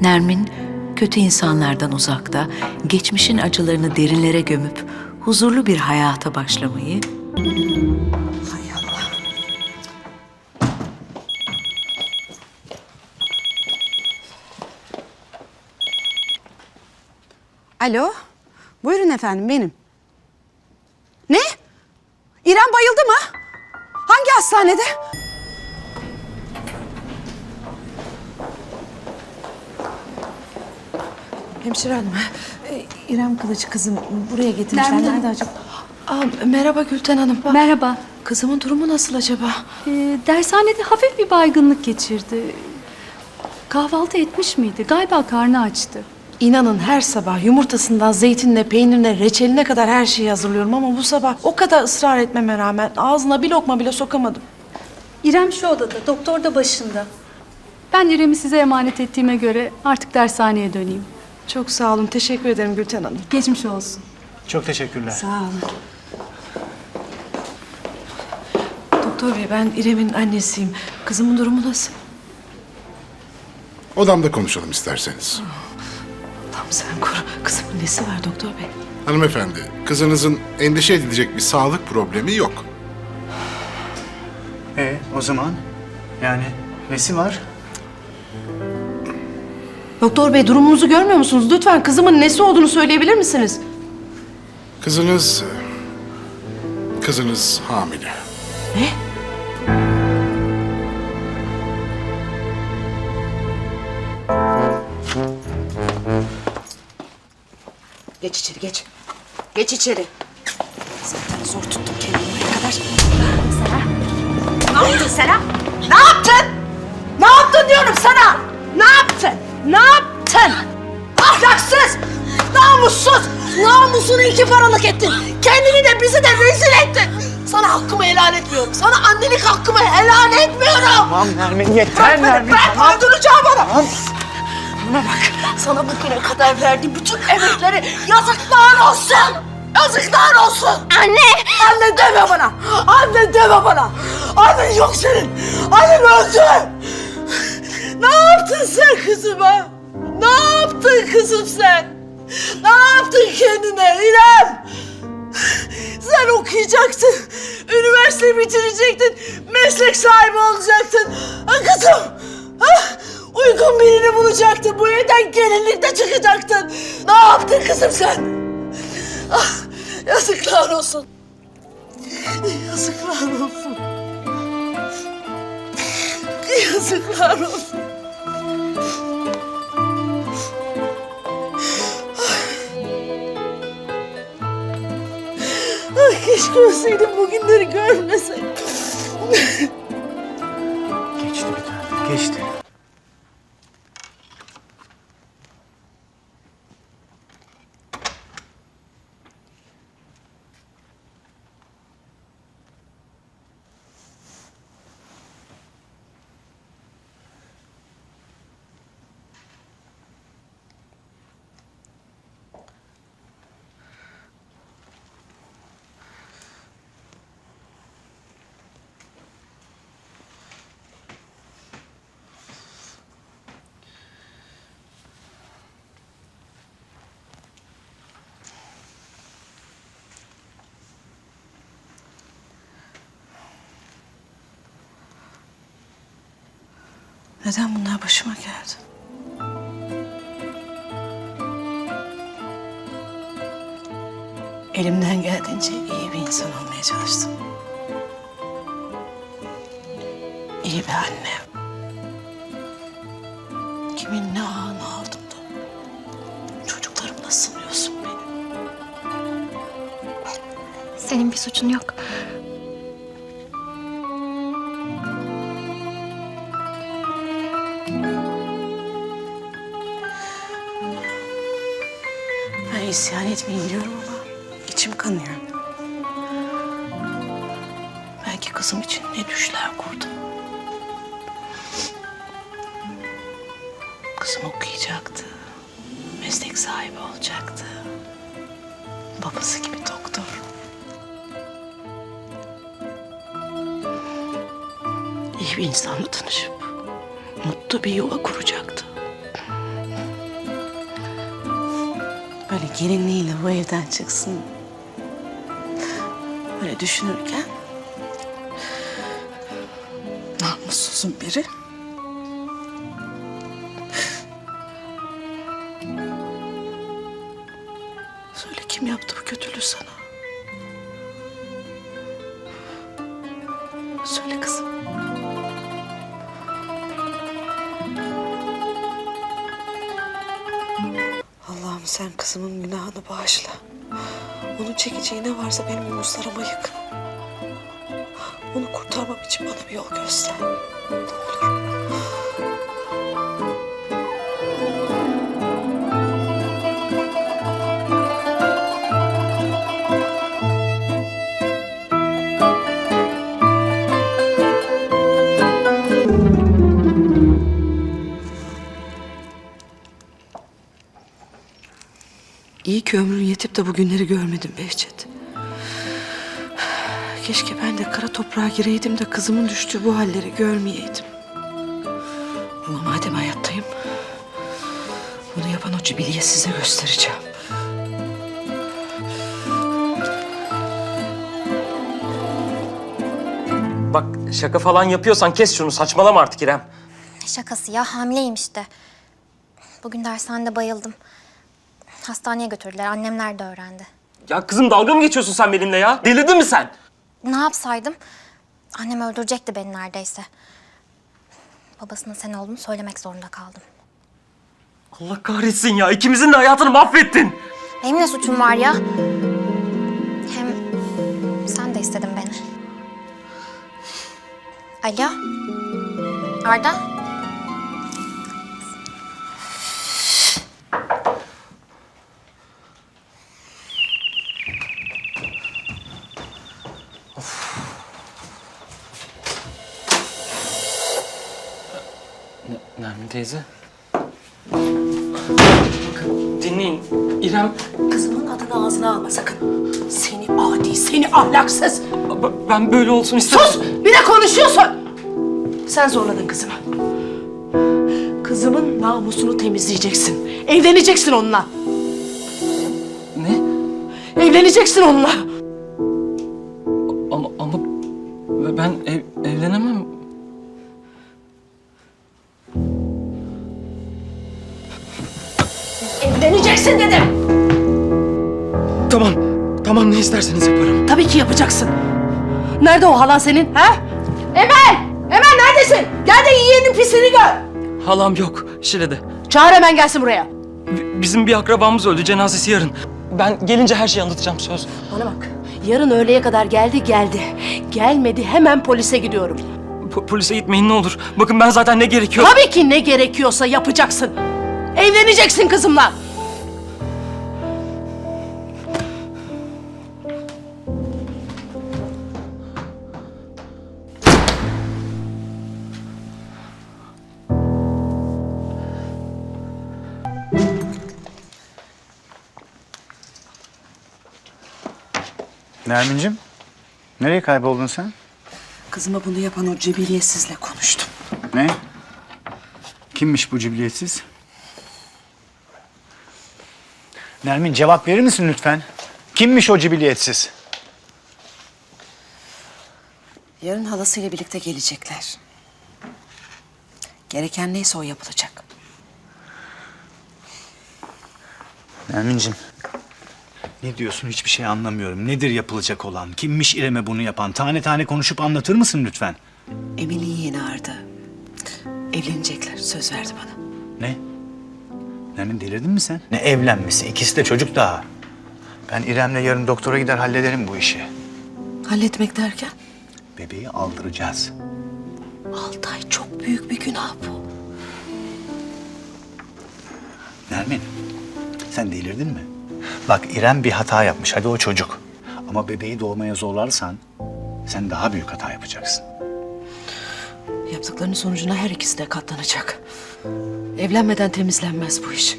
Nermin, kötü insanlardan uzakta, geçmişin acılarını derinlere gömüp huzurlu bir hayata başlamayı Hay. Alo. Buyurun efendim benim. Ne? İrem bayıldı mı? Hangi hastanede? Hemşire hanım, e, İrem Kılıç kızım buraya getirmişler. Nermin Hanım. Nerede acaba? Aa, merhaba Gülten Hanım. Bak, Merhaba. Kızımın durumu nasıl acaba? Ee, dershanede hafif bir baygınlık geçirdi. Kahvaltı etmiş miydi? Galiba karnı açtı. İnanın her sabah yumurtasından zeytinle, peynirine, reçeline kadar her şeyi hazırlıyorum ama bu sabah o kadar ısrar etmeme rağmen ağzına bir lokma bile sokamadım. İrem şu odada, doktor da başında. Ben İrem'i size emanet ettiğime göre artık dershaneye döneyim. Çok sağ olun, teşekkür ederim Gülten Hanım. Geçmiş olsun. Çok teşekkürler. Sağ olun. Doktor bey ben İrem'in annesiyim. Kızımın durumu nasıl? Odamda konuşalım isterseniz. Tam sen koru. Kızımın nesi var doktor bey? Hanımefendi, kızınızın endişe edilecek bir sağlık problemi yok. E o zaman yani nesi var? Doktor bey durumunuzu görmüyor musunuz? Lütfen kızımın nesi olduğunu söyleyebilir misiniz? Kızınız... Kızınız hamile. Ne? Geç içeri geç. Geç içeri. Zaten zor tuttum kendimi buraya kadar. Ne yaptın ha? Ne yaptın? Ne yaptın diyorum sana? Ne yaptın? Ahlaksız! Namussuz! Namusunu iki paralık ettin. Kendini de bizi de rezil ettin. Sana hakkımı helal etmiyorum. Sana annelik hakkımı helal etmiyorum. Tamam Nermin yeter Nermin. Bırak öldüreceğim bana. Buna bak. Sana bugüne kadar verdiğim bütün emekleri yazıklar olsun. Yazıklar olsun. Anne. Anne deme bana. Anne deme bana. Annen yok senin. Annen öldü. Ne yaptın sen kızıma? Ne yaptın kızım sen? Ne yaptın kendine İrem? Sen okuyacaktın. Üniversite bitirecektin. Meslek sahibi olacaktın. Ha kızım. Ha? Uygun birini bulacaktın. Bu evden gelinlikle çıkacaktın. Ne yaptın kızım sen? Ah, yazıklar olsun. Yazıklar olsun. Yazıklar olsun. Keşke ölseydim bugünleri görmeseydim. Geçti bir tane geçti. Neden bunlar başıma geldi? Elimden geldiğince iyi bir insan olmaya çalıştım. İyi bir anne. Kimin ne ağını aldım da. Çocuklarımla sınıyorsun beni. Senin bir suçun yok. Ben isyan etmeyi biliyorum ama içim kanıyor. Belki kızım için ne düşler kurdum. Kızım okuyacaktı. Meslek sahibi olacaktı. Babası gibi doktor. İyi bir insanla tanışıp mutlu bir yuva kuracaktı. Böyle gelinliğiyle bu evden çıksın. Böyle düşünürken namussuzun biri Sen kızımın günahını bağışla. Onun çekeceği ne varsa benim omuzlarıma yık. Onu kurtarmam için bana bir yol göster. Ne olur. İyi ki ömrün yetip de bu günleri görmedim Behçet. Keşke ben de kara toprağa gireydim de kızımın düştüğü bu halleri görmeyeydim. Ama madem hayattayım, bunu yapan o cibiliye size göstereceğim. Bak şaka falan yapıyorsan kes şunu saçmalama artık İrem. Ne şakası ya hamileyim işte. Bugün dershanede bayıldım. Hastaneye götürdüler. Annemler de öğrendi. Ya kızım dalga mı geçiyorsun sen benimle ya? Delirdin mi sen? Ne yapsaydım? Annem öldürecekti beni neredeyse. Babasının sen olduğunu söylemek zorunda kaldım. Allah kahretsin ya ikimizin de hayatını mahvettin. Benim ne suçum var ya? Hem sen de istedin beni. Alo? Arda? Nermin teyze. Bakın dinleyin. İrem Kızımın adını ağzına alma sakın. Seni adi, seni ahlaksız. b- ben böyle olsun istedim. Sus! Bir de konuşuyorsun. Sen zorladın kızımı. Kızımın namusunu temizleyeceksin. Evleneceksin onunla. Ne? Evleneceksin onunla. Evleneceksin dedim. Tamam. Tamam ne isterseniz yaparım. Tabii ki yapacaksın. Nerede o halan senin? Ha? Emel! Emel neredesin? Gel de yeğenin pisini gör. Halam yok. Şile'de. Çağır hemen gelsin buraya. B- bizim bir akrabamız öldü. Cenazesi yarın. Ben gelince her şeyi anlatacağım söz. Bana bak. Yarın öğleye kadar geldi geldi. Gelmedi hemen polise gidiyorum. Po- polise gitmeyin ne olur. Bakın ben zaten ne gerekiyor. Tabii ki ne gerekiyorsa yapacaksın. Evleneceksin kızımla. Nermin'cim, nereye kayboldun sen? Kızıma bunu yapan o cebiliyetsizle konuştum. Ne? Kimmiş bu cibiliyetsiz? Nermin cevap verir misin lütfen? Kimmiş o cibiliyetsiz? Yarın halasıyla birlikte gelecekler. Gereken neyse o yapılacak. Nermin'cim. Ne diyorsun hiçbir şey anlamıyorum. Nedir yapılacak olan? Kimmiş İrem'e bunu yapan? Tane tane konuşup anlatır mısın lütfen? Emel'in yeğeni Arda. Evlenecekler. Söz verdi bana. Ne? Nermin delirdin mi sen? Ne evlenmesi? İkisi de çocuk daha. Ben İrem'le yarın doktora gider hallederim bu işi. Halletmek derken? Bebeği aldıracağız. Altı ay çok büyük bir günah bu. Nermin, sen delirdin mi? Bak İrem bir hata yapmış, hadi o çocuk. Ama bebeği doğmaya zorlarsan sen daha büyük hata yapacaksın. Yaptıklarının sonucuna her ikisi de katlanacak. Evlenmeden temizlenmez bu iş.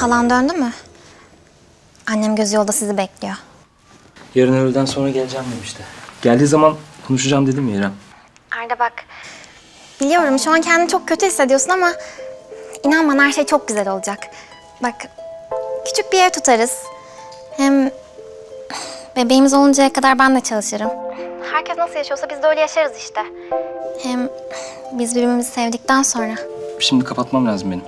Halan döndü mü? Annem gözü yolda sizi bekliyor. Yarın öğleden sonra geleceğim demişti. Geldiği zaman konuşacağım dedim ya İrem. Arda bak. Biliyorum şu an kendini çok kötü hissediyorsun ama inan bana her şey çok güzel olacak. Bak küçük bir ev tutarız. Hem bebeğimiz oluncaya kadar ben de çalışırım. Herkes nasıl yaşıyorsa biz de öyle yaşarız işte. Hem biz birbirimizi sevdikten sonra. Şimdi kapatmam lazım benim.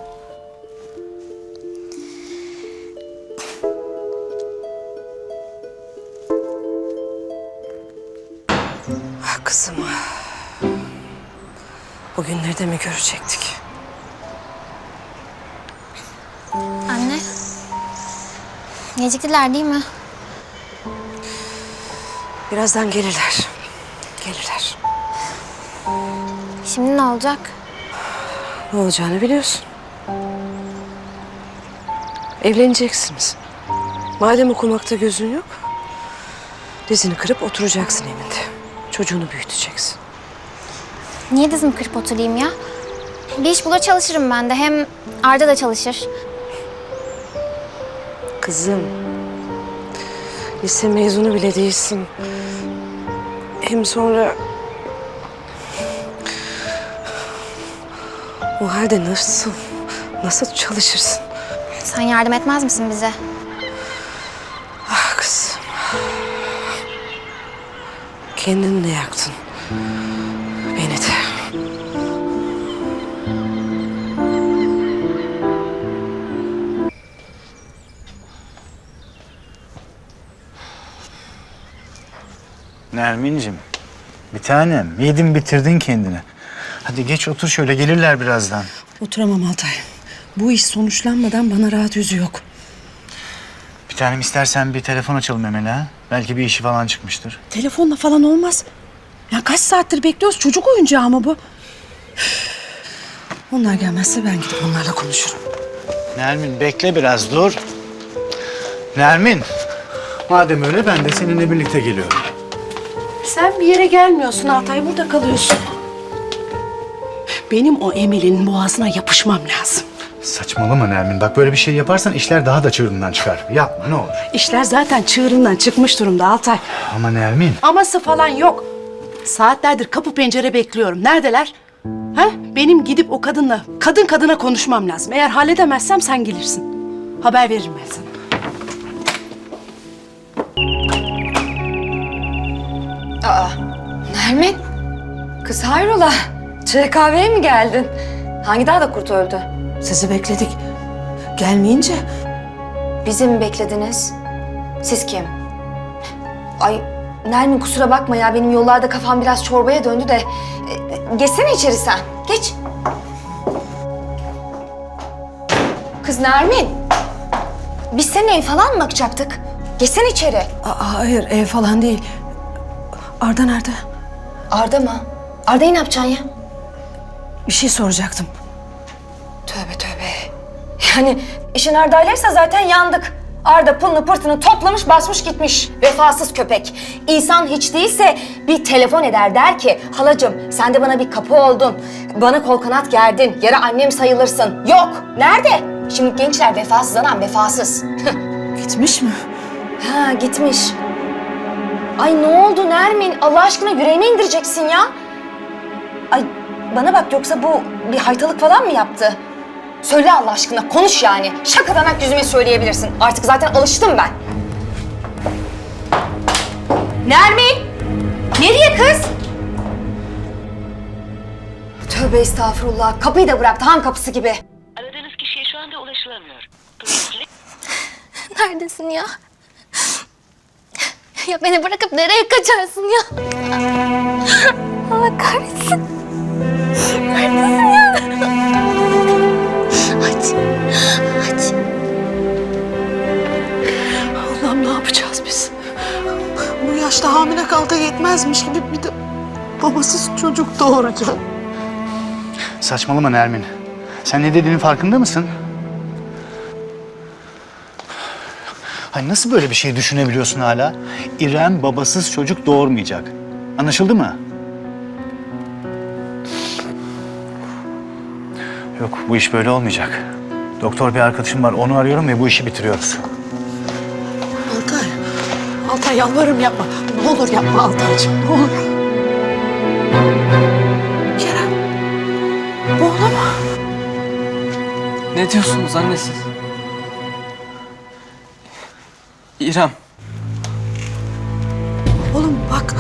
Ah kızım. Bugünleri de mi görecektik? Anne. Geciktiler değil mi? Birazdan gelirler. Gelirler. Şimdi ne olacak? Ne olacağını biliyorsun. Evleneceksiniz. Madem okumakta gözün yok, dizini kırıp oturacaksın evinde. Çocuğunu büyüteceksin. Niye dizimi kırıp oturayım ya? Bir iş bulur çalışırım ben de. Hem Arda da çalışır. Kızım, lise mezunu bile değilsin. Hem sonra... O halde nasıl, nasıl çalışırsın? Sen yardım etmez misin bize? Kendini de yaktın. Beni de. Nermin'cim bir tanem yedin bitirdin kendini. Hadi geç otur şöyle gelirler birazdan. Oturamam Altay. Bu iş sonuçlanmadan bana rahat yüzü yok. Bir tanem istersen bir telefon açalım Emel'e ha. Belki bir işi falan çıkmıştır. Telefonla falan olmaz. Ya kaç saattir bekliyoruz çocuk oyuncağı mı bu? Onlar gelmezse ben gidip onlarla konuşurum. Nermin bekle biraz dur. Nermin. Madem öyle ben de seninle birlikte geliyorum. Sen bir yere gelmiyorsun Altay, burada kalıyorsun. Benim o Emel'in boğazına yapışmam lazım. Saçmalama Nermin. Bak böyle bir şey yaparsan işler daha da çığırından çıkar. Yapma ne olur. İşler zaten çığırından çıkmış durumda Altay. Ama Nermin. Aması falan yok. Saatlerdir kapı pencere bekliyorum. Neredeler? Ha? Benim gidip o kadınla, kadın kadına konuşmam lazım. Eğer halledemezsem sen gelirsin. Haber veririm ben sana. Nermin, kız hayrola? Çay kahveye mi geldin? Hangi dağda kurt öldü? Sizi bekledik. Gelmeyince Bizi mi beklediniz? Siz kim? Ay Nermin kusura bakma ya benim yollarda kafam biraz çorbaya döndü de. E, geçsene içeri sen. Geç. Kız Nermin. Biz senin ev falan mı bakacaktık? Geçsene içeri. Aa, hayır ev falan değil. Arda nerede? Arda mı? Arda'yı ne yapacaksın ya? Bir şey soracaktım. Tövbe tövbe. Yani işin Arda'ylaysa zaten yandık. Arda pılını pırtını toplamış basmış gitmiş. Vefasız köpek. İnsan hiç değilse bir telefon eder der ki halacığım sen de bana bir kapı oldun. Bana kol kanat gerdin. Yara annem sayılırsın. Yok. Nerede? Şimdi gençler vefasız anam vefasız. Gitmiş mi? ha gitmiş. Ay ne oldu Nermin? Allah aşkına yüreğime indireceksin ya. Ay bana bak yoksa bu bir haytalık falan mı yaptı? Söyle Allah aşkına konuş yani. Şakadan hak yüzüme söyleyebilirsin. Artık zaten alıştım ben. Nermin! Nereye kız? Tövbe estağfurullah. Kapıyı da bıraktı han kapısı gibi. Aradığınız kişiye şu anda ulaşılamıyor. Neredesin ya? Ya beni bırakıp nereye kaçarsın ya? Allah kahretsin. Yetmezmiş gibi bir de babasız çocuk doğuracağım. Saçmalama Nermin. Sen ne dediğinin farkında mısın? Ay nasıl böyle bir şey düşünebiliyorsun hala? İrem babasız çocuk doğurmayacak. Anlaşıldı mı? Yok bu iş böyle olmayacak. Doktor bir arkadaşım var onu arıyorum ve bu işi bitiriyoruz. Yalvarırım yapma. Ne olur yapma Altancığım ne olur. Kerem. Bu oğlum. Ne diyorsunuz anne siz? İrem, Oğlum bak.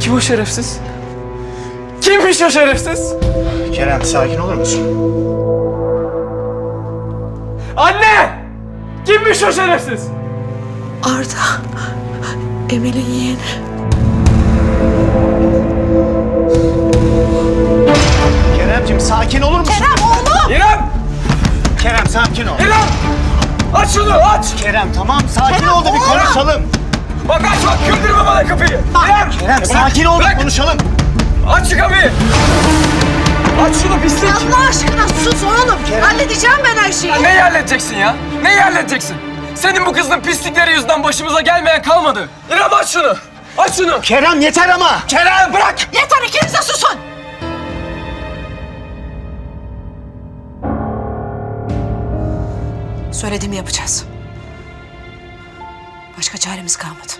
kim o şerefsiz? Kimmiş o şerefsiz? Kerem sakin olur musun? Anne! Kimmiş o şerefsiz? Arda. Emel'in yeğeni. Keremcim sakin olur musun? Kerem oğlum! İrem! Kerem sakin ol. İrem! Aç şunu aç! Kerem tamam sakin ol da bir konuşalım. Bak aç bak güldürme bana kapıyı! İrem! Kerem sakin ol da bırak. konuşalım. Aç şu kapıyı! Aç şunu pislik! Allah aşkına sus oğlum. Halledeceğim ben her şeyi. Ya neyi halledeceksin ya? Neyi halledeceksin? Senin bu kızın pislikleri yüzünden başımıza gelmeyen kalmadı. İrem aç şunu! Aç şunu! Kerem yeter ama. Kerem bırak! Yeter ikiniz de susun. Söylediğimi yapacağız. Başka çaremiz kalmadı.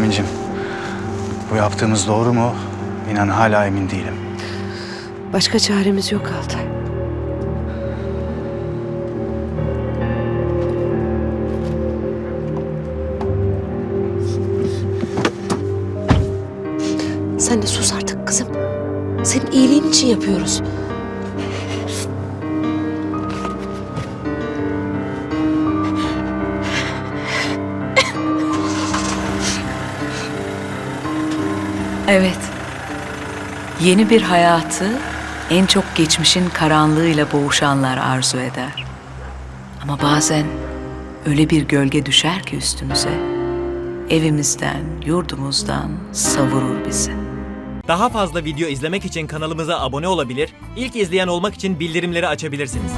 Nermin'cim bu yaptığımız doğru mu? İnan hala emin değilim. Başka çaremiz yok Altay. Sen de sus artık kızım. Senin iyiliğin için yapıyoruz. Evet. Yeni bir hayatı en çok geçmişin karanlığıyla boğuşanlar arzu eder. Ama bazen öyle bir gölge düşer ki üstümüze. Evimizden, yurdumuzdan savurur bizi. Daha fazla video izlemek için kanalımıza abone olabilir, ilk izleyen olmak için bildirimleri açabilirsiniz.